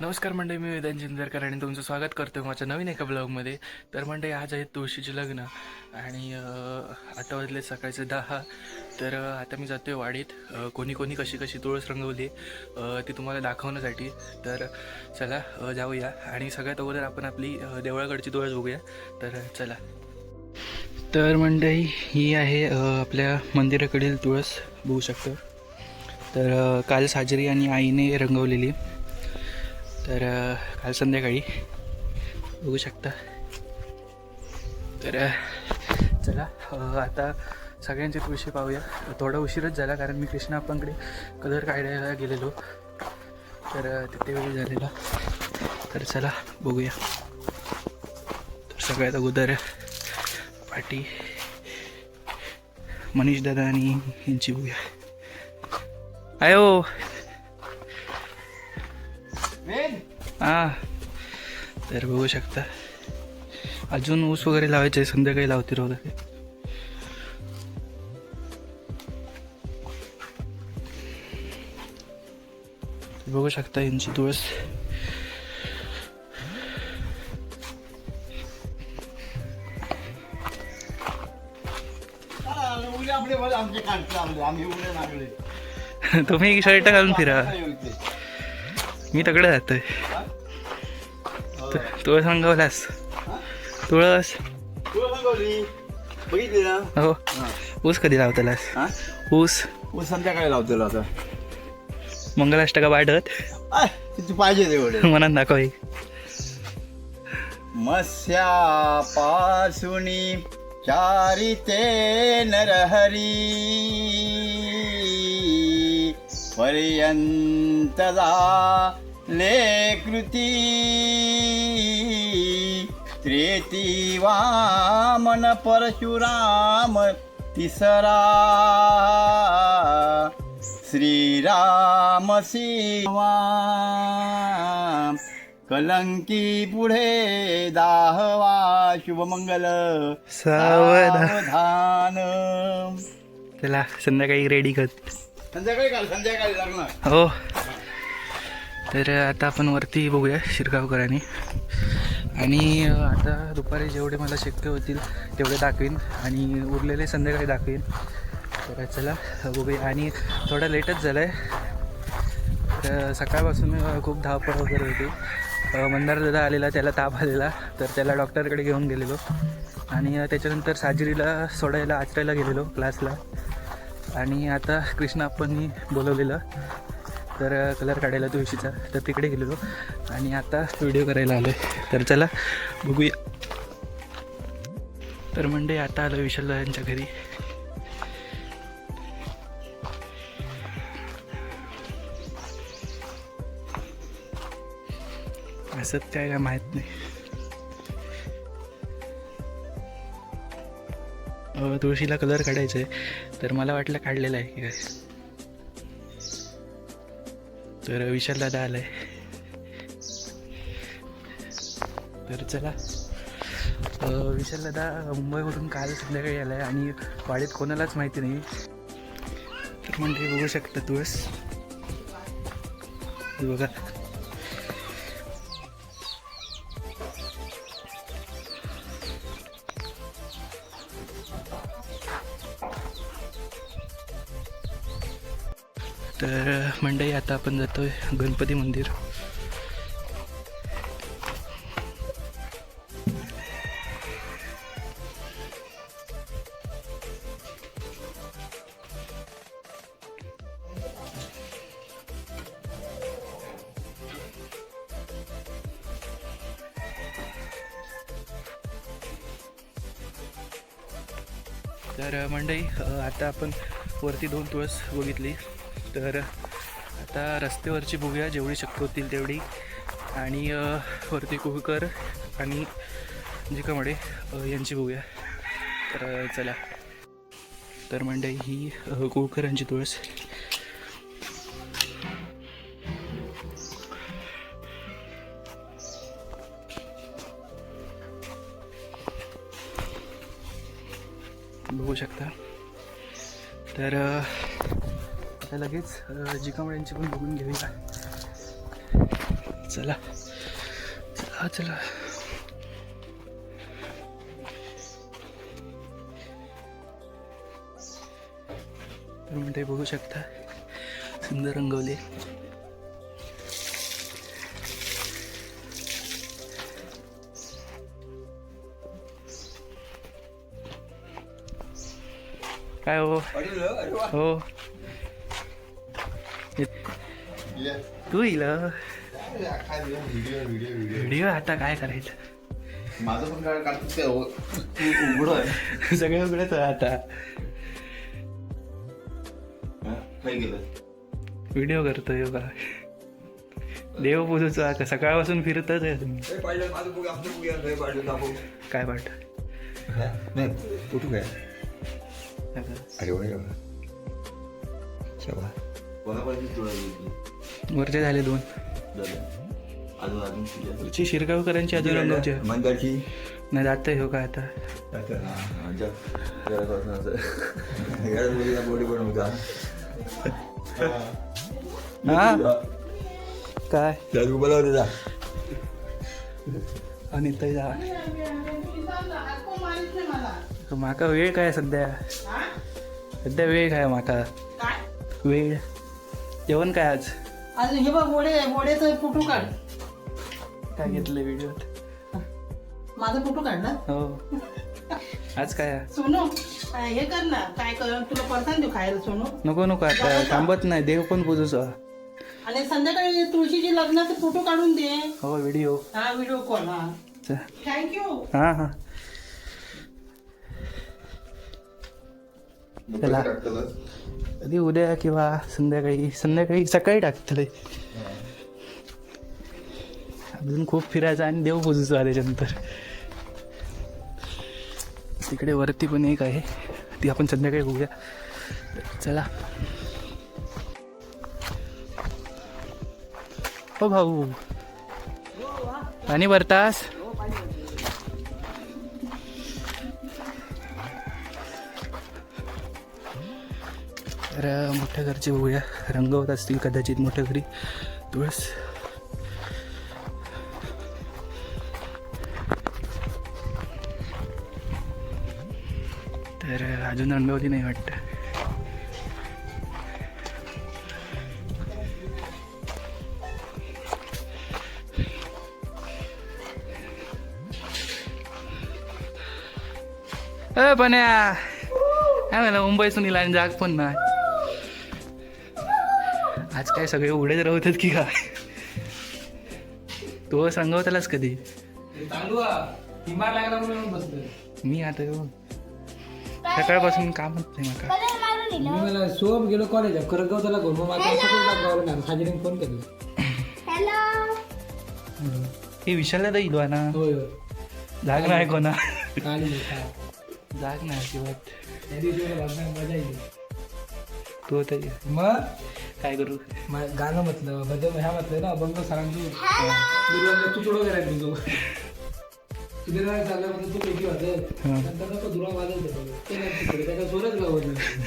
नमस्कार मंडळी मी वेदांत जिंदरकर आणि तुमचं स्वागत करतो माझ्या नवीन एका ब्लॉगमध्ये. तर मंडळी आज आहे तुळशीचे लग्न आणि आता वाजले सकाळचे दहा. तर आता मी जातोय वाडीत. कोणी कोणी कशी कशी तुळस रंगवली ती तुम्हाला दाखवण्यासाठी. तर चला जाऊया आणि सगळ्यात अगोदर आपण आपली देवळाकडची तुळस बघूया. तर चला. तर मंडळी ही आहे आपल्या मंदिराकडील तुळस बघू शकतो. तर काल साजरी आणि आईने रंगवलेली. तर काल संध्याकाळी बघू शकता. तर चला आता सगळ्यांची तुळशी पाहूया. थोडा उशीरच झाला कारण मी कृष्णाप्पांकडे कलर काढायला गेलेलो. तर तिथे वेळ झालेला. तर चला बघूया. तर सगळ्यात अगोदर पाटी मनीष दादा आणि यांची बघूया. आयो! हा. तर बघू शकता. अजून ऊस वगैरे लावायचे संध्याकाळी लावतील वगैरे बघू शकता यांची तुळस. तुम्ही शर्ट घालून फिरा. मी तकडे जातोय. तुळस. रंगवलास तुळस बघितली ना? हो. ऊस कधी लावतलास? हा? ऊस. उ संध्याकाळी लावतेलो आता. मंगलाष्टका वाढत. किती पाहिजे तेवढे मनात दाखव. मस्या पासुनी चारिते नरहरी पर्यंतदा लेकृती त्रेती वामन परशुराम तिसरा श्रीराम सीमा कलंकी पुढे दाहवा शुभमंगल सावधान. सावधान. चला संध्याकाळी रेडी कर. संध्याकाळी काल संध्याकाळी लागणार. हो. तर आता आपण वरती बघूया शिरगावकरांनी. आणि आता दुपारी जेवढे मला शक्य होतील तेवढे दाखवीन आणि उरलेले संध्याकाळी दाखवीन. तर चला बघूया. आणि थोडा लेटच झाला आहे तर सकाळपासून खूप धावपळ वगैरे होती. मंदार दादा आलेला त्याला ताप आलेला. तर त्याला डॉक्टरकडे घेऊन गेलेलो. आणि त्याच्यानंतर साजरीला सोडायला आचरायला गेलेलो क्लासला आणि आता कृष्णाप्पांनी आपणनी बोलवलेलं. तर कलर काढायला तुळशीचा तर तिकडे गेलेलो. आणि आता व्हिडिओ करायला आलो आहे तर चला बघूया. तर म्हणजे आता आलो विशाल यांच्या घरी. असंच काय काय माहीत नाही. तुळशीला कलर काढायचा आहे तर मला वाटलं काढलेलं आहे की काय. तर विशाल दादा आलाय तर चला. विशाल दादा मुंबईवरून काल संध्याकाळी आलाय आणि वाडीत कोणालाच माहिती नाही. तर म्हणजे बघू शकता तुळस बघा. मंडई आता आपण जातोय गणपती मंदिर. तर मंडई आता आपण वरती दोन तुळस बघितली. तर आता रस्त्यावरची बघूया जेवढी शक्य होतील तेवढी. आणि वरती कुहकर आणि जिकामडे अ, यांची बघूया. तर चला. तर मंडई ही कुळकरांची तुळस. बघू शकता. तर आता लगेच. जिकामड्यांची पण बघून घेऊया. चला. चला चला. तर म्हणते बघू शकता. सुंदर रंगवले. काय हो? हो. तू येईल व्हिडिओ आता काय करायचं? माझं पण काय? काढतो उघड आहे. सगळं उघडच आहे आता. काय केलं? व्हिडिओ करतोय हो का देव पूजूचा का सकाळपासून फिरतच आहे तुम्ही. काय पाठ नाही कुठं काय? अरे. कोणापर्यंत? वरचे झाले दोन. झालं. अजून शिरगावकरांची अजून रंगावची. मंदारची नाही जात हो का आता. हा, हा. काय? जा. आणि ते जा. माका वेळ काय सध्या? सध्या वेळ काय माका? वेळ. जेवण काय आज? आज हे बघ वडे वडेचं फोटो काढ. काय घेतलं व्हिडिओत माझा फोटो काढ ना. हो. आज काय? सोनू हे कर ना काय कर तुला परसान देऊ खायला सोनू. नको नको आता थांबत नाही देव पण पूजूचा आणि संध्याकाळी तुळशीची लग्नाचे फोटो काढून दे. हो व्हिडिओ हा व्हिडिओ कॉल हा. थँक्यू हा हा. चला कधी उद्या किंवा संध्याकाळी संध्याकाळी सकाळी टाकतले अजून खूप फिरायचं आणि देव पूजूचं त्याच्यानंतर. तिकडे वरती पण एक आहे. ती आपण संध्याकाळी बघूया. चला. हो भाऊ. आणि भरतास तर मोठ्या घरचे बघूया. रंगवत असतील कदाचित मोठ्या घरी. तुळस तर अजून रंगवली नाही वाटतं. पण पण्या काय म्हणा मुंबईसून येईल आणि जाग पण नाही. आज काय सगळे उडेच राहतात की काय? तो सांगवतालाच कधी? मी आता येऊ. सकाळपासून कामच नाही माका. मी मला सोम गेलो कॉलेज करगाव त्याला आता सकाळी गावला ना हाजिरीने फोन केला. हे विशालला तर इलो ना. होय होय. जाग नाही कोणा आली मी काय जाग नाही किंवा त्या दिवशी मला बघण्यात मजा येईल तो तरी मग? काय करू? म- गाणं म्हटलं भजन ह्या म्हटलं ना बंग सरांची तू चुडो करायला तुझो काय चाललं म्हणजे तू पैकी वाजत हा. नंतर नको दुरा वाजत होतं. ते नाही तिकडे त्याचा जोरच गावत नाही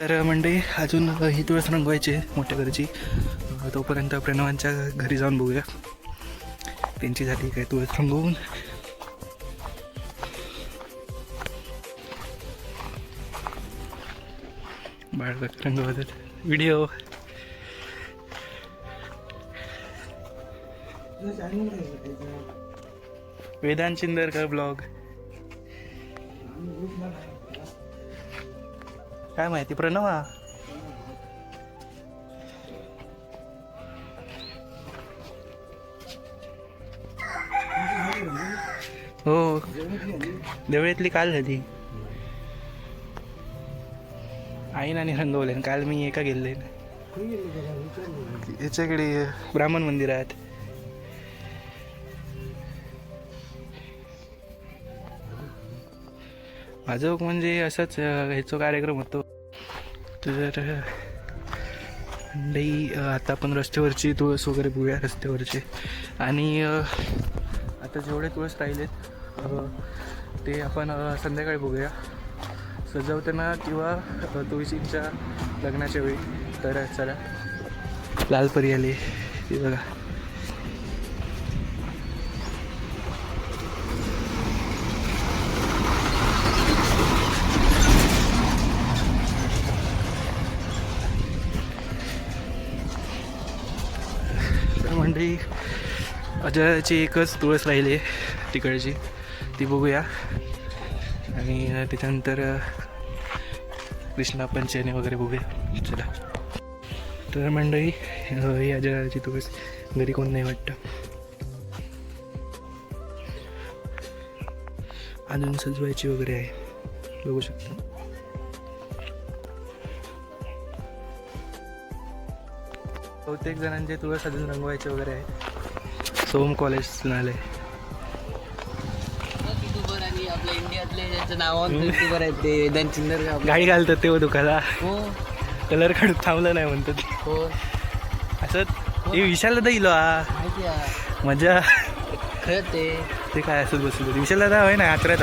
तर मंडळी अजून ही तुळस रंगवायची मोठ्या घरची. तोपर्यंत प्रणवांच्या घरी जाऊन बघूया. त्यांची झाली काय तुळस थांबवून बाळ व्हिडिओ वेदांत शिंदरकर ब्लॉग. काय माहिती प्रणवा? हो. देवळीतली काल झाली. आईन आणि रंगवले काल मी एका गेले याच्याकडे ब्राह्मण मंदिरात. माझं म्हणजे असंच ह्याचा कार्यक्रम होतो. तर मंडई आता आपण रस्त्यावरची तुळस वगैरे बघूया रस्त्यावरची. आणि आता जेवढे तुळस राहिलेत ते आपण संध्याकाळी बघूया. सजवताना किंवा तुळशींच्या लग्नाच्या वेळी. तर चला. लालपरी आली. ती बघा. मंडळी अजयाची एकच तुळस राहिली तिकडची. ती बघूया. आणि त्याच्यानंतर कृष्णा पंचने वगैरे बघूया. चला. तर मंडळी या जगाची अजयाची घरी कोण नाही वाटतं? अजून सजवायची वगैरे आहे. बघू शकता. बहुतेक जणांचे तुळस अजून रंगवायचे वगैरे आहे. सोम कॉलेज आले आहे ज्याचं नावावर युट्यूबर आहेत ते वेदांत चिंदर गाडी घालतात ते दुखाला. हो. कलर काढून थांबलं नाही म्हणतात. हो. असं हे. विशालला दादा इलो हा माहिती आहे. मजा. खरं ते. ते काय असत बसलं. विशालला दादा होय ना आचऱ्यात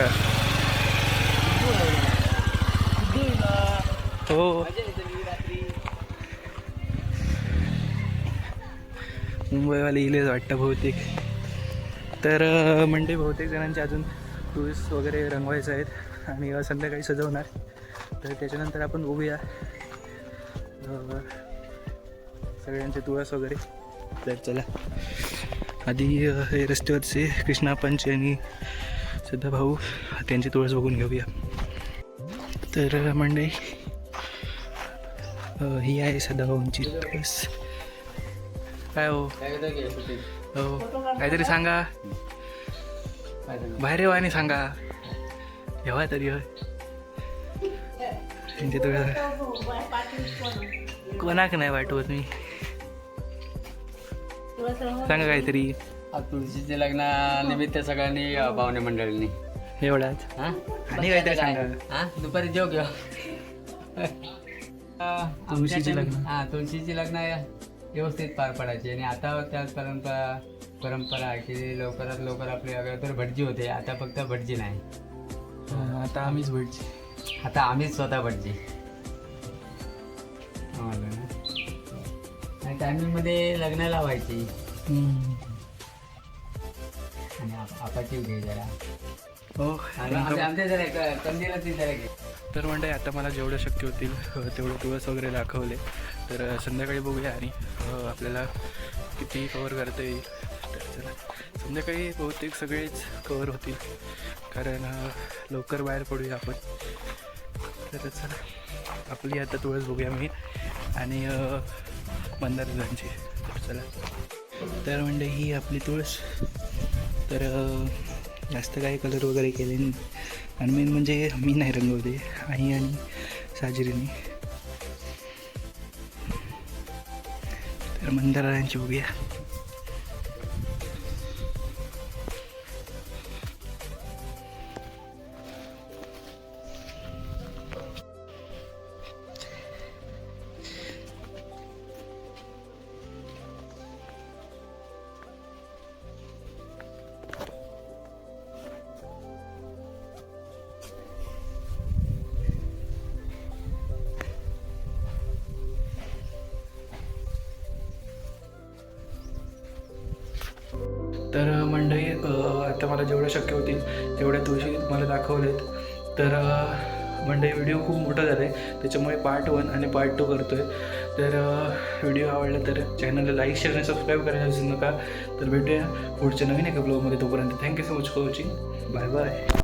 हो. मुंबईवाले इलेच वाटतं बहुतेक. तर अं, म्हणजे बहुतेक जणांचे अजून. टुरिस्ट वगैरे रंगवायचे आहेत. आणि संध्याकाळी सजवणार. तर त्याच्यानंतर आपण बघूया सगळ्यांचे तुळस वगैरे. तर चला. आधी हे रस्त्यावरचे कृष्णा पंच आणि सध्या भाऊ त्यांची तुळस बघून घेऊया. तर मंडळी ही आहे सदाभाऊंची तुळस. काय हो? हो. काहीतरी सांगा. बाहेर येऊ आणि सांगा. येवा तरी होय. त्यांची कोणाक नाही वाटवत मी. सांगा काहीतरी. तुळशीच्या लग्नानिमित्त सगळ्यांनी अं, पाहुणे मंडळींनी. एवढाच. हा? आणि काहीतरी सांगा. हा? दुपारी जेव घेऊ तुळशीची लग्न. हा तुळशीची लग्न व्यवस्थित पार पडायची आणि आता त्याच परंपरा आहे की लवकरात लवकर आपली अगोदर भटजी होते आता फक्त भटजी नाही. आता आम्हीच भेटची आता आम्हीच स्वतः भटजी. आणि टायमिंगमध्ये लग्न लावायची. आणि आप- आपाची घे जरा. हो. आमच्या जरा क- कंदीला ती जरा घे. तर म्हणजे आता मला जेवढं शक्य होतील तेवढे दिवस वगैरे दाखवले. तर संध्याकाळी बघूया आणि आपल्याला किती कवर करता येईल. चला. संध्याकाळी बहुतेक सगळेच कवर होतील. कारण लवकर बाहेर पडूया आपण. तर चला आपली आता तुळस बघूया मी आणि अ, मंदारजांची तर चला. तर म्हणजे ही आपली तुळस. तर जास्त काही कलर वगैरे केले नाही. आणि मेन म्हणजे मी नाही रंगवते आई आणि साजरीने. तर मंदारांची बघूया. तर मंडळी आता मला जेवढं शक्य होतील तेवढ्या तुळशी मला दाखवलेत. तर अ, मंडळी व्हिडिओ खूप मोठा झाला आहे त्याच्यामुळे पार्ट वन आणि पार्ट टू करतो आहे तर व्हिडिओ आवडला तर चॅनलला लाईक शेअर आणि सबस्क्राईब करायला विसरू नका. तर भेटूया पुढच्या नवीन एका ब्लॉगमध्ये तोपर्यंत thank you so much for watching bye bye